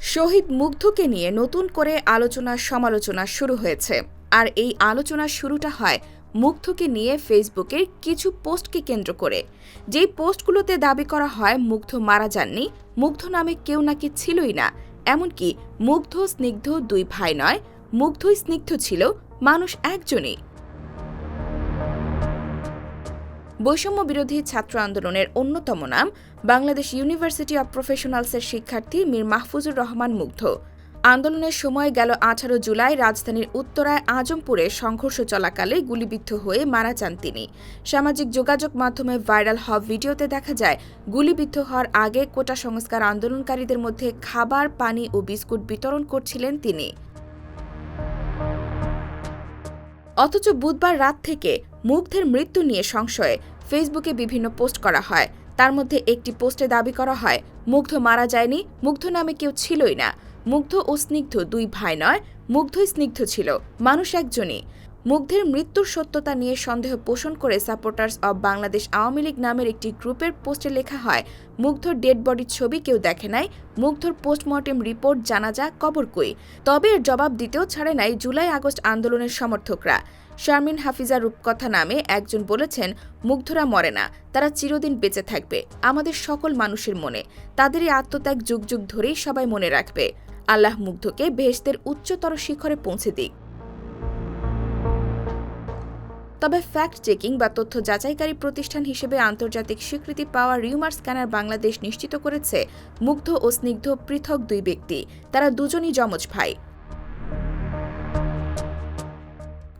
শহীদ মুগ্ধকে নিয়ে নতুন করে আলোচনা, সমালোচনা শুরু হয়েছে। আর এই আলোচনার শুরুটা হয় মুগ্ধকে নিয়ে ফেসবুকের কিছু পোস্টকে কেন্দ্র করে। যেই পোস্টগুলোতে দাবি করা হয়, মুগ্ধ মারা যাননি, মুগ্ধ নামে কেউ নাকি ছিলই না। এমনকি মুগ্ধ স্নিগ্ধ দুই ভাই নয়, মুগ্ধই স্নিগ্ধ ছিল, মানুষ একজনই। বৈষম্য বিরোধী ছাত্র আন্দোলনের অন্যতম নাম বাংলাদেশ ইউনিভার্সিটি অব প্রফেশনালসের শিক্ষার্থী মীর মাহফুজুর রহমান মুগ্ধ। আন্দোলনের সময় গেল আঠারো জুলাই রাজধানীর উত্তরায় আজমপুরে সংঘর্ষ চলাকালে গুলিবিদ্ধ হয়ে মারা যান তিনি। সামাজিক যোগাযোগ মাধ্যমে ভাইরাল হওয়া ভিডিওতে দেখা যায়, গুলিবিদ্ধ হওয়ার আগে কোটা সংস্কার আন্দোলনকারীদের মধ্যে খাবার, পানি ও বিস্কুট বিতরণ করছিলেন তিনি। অথচ বুধবার রাত থেকে মুগ্ধের মৃত্যু নিয়ে সংশয়ে ফেসবুকে বিভিন্ন পোস্ট করা হয়। তার মধ্যে একটি পোস্টে দাবি করা হয়, মুগ্ধ মারা যায়নি, মুগ্ধ নামে কেউ ছিলই না। মুগ্ধ ও স্নিগ্ধ দুই ভাই নয়, মুগ্ধই স্নিগ্ধ ছিল, মানুষ একজনই। মুগ্ধের মৃত্যুর সত্যতা নিয়ে সন্দেহ পোষণ করে সাপোর্টার্স অব বাংলাদেশ আওয়ামী লীগ নামের একটি গ্রুপের পোস্টে লেখা হয়, মুগ্ধর ডেড বডির ছবি কেউ দেখে নাই, মুগ্ধর পোস্টমর্টেম রিপোর্ট জানাজা কবর কই। তবে এর জবাব দিতেও ছাড়ে নাই জুলাই আগস্ট আন্দোলনের সমর্থকরা। শারমিন হাফিজা রূপকথা নামে একজন বলেছেন, মুগ্ধরা মরে না, তারা চিরদিন বেঁচে থাকবে, আমাদের সকল মানুষের মনে। তাদের এই আত্মত্যাগ যুগ যুগ ধরেই সবাই মনে রাখবে। আল্লাহ মুগ্ধকে বেহেশতের উচ্চতর শিখরে পৌঁছে দিক। তবে ফ্যাক্ট চেকিং বা তথ্য যাচাইকারী প্রতিষ্ঠান হিসেবে আন্তর্জাতিক স্বীকৃতি পাওয়া রিউমার স্ক্যানার বাংলাদেশ নিশ্চিত করেছে, মুগ্ধ ও স্নিগ্ধ পৃথক দুই ব্যক্তি। তারা দুজনই যমজ ভাই।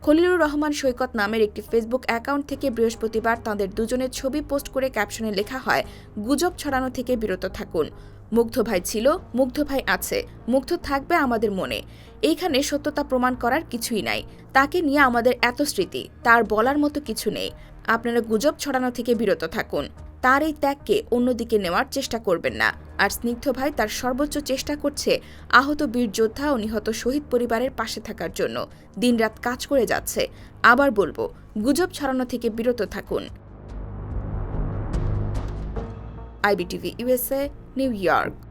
খলিলুর রহমান সৈকত নামের একটি ফেসবুক অ্যাকাউন্ট থেকে বৃহস্পতিবার তাঁদের দুজনের ছবি পোস্ট করে ক্যাপশনে লেখা হয়, গুজব ছড়ানো থেকে বিরত থাকুন। মুগ্ধ ভাই ছিল, মুগ্ধ ভাই আছে, মুগ্ধ থাকবে আমাদের মনে। এইখানে সত্যতা প্রমাণ করার কিছুই নাই। তাকে নিয়ে আমাদের এত স্মৃতি, তার বলার মতো কিছু নেই। আপনারা গুজব ছড়ানো থেকে বিরত থাকুন। তার এই ত্যাগকে অন্যদিকে নেওয়ার চেষ্টা করবেন না। আর স্নিগ্ধ ভাই তার সর্বোচ্চ চেষ্টা করছে আহত বীর যোদ্ধা ও নিহত শহীদ পরিবারের পাশে থাকার জন্য। দিনরাত কাজ করে যাচ্ছে। আবার বলব, গুজব ছড়ানো থেকে বিরত থাকুন। IBTV USA New York.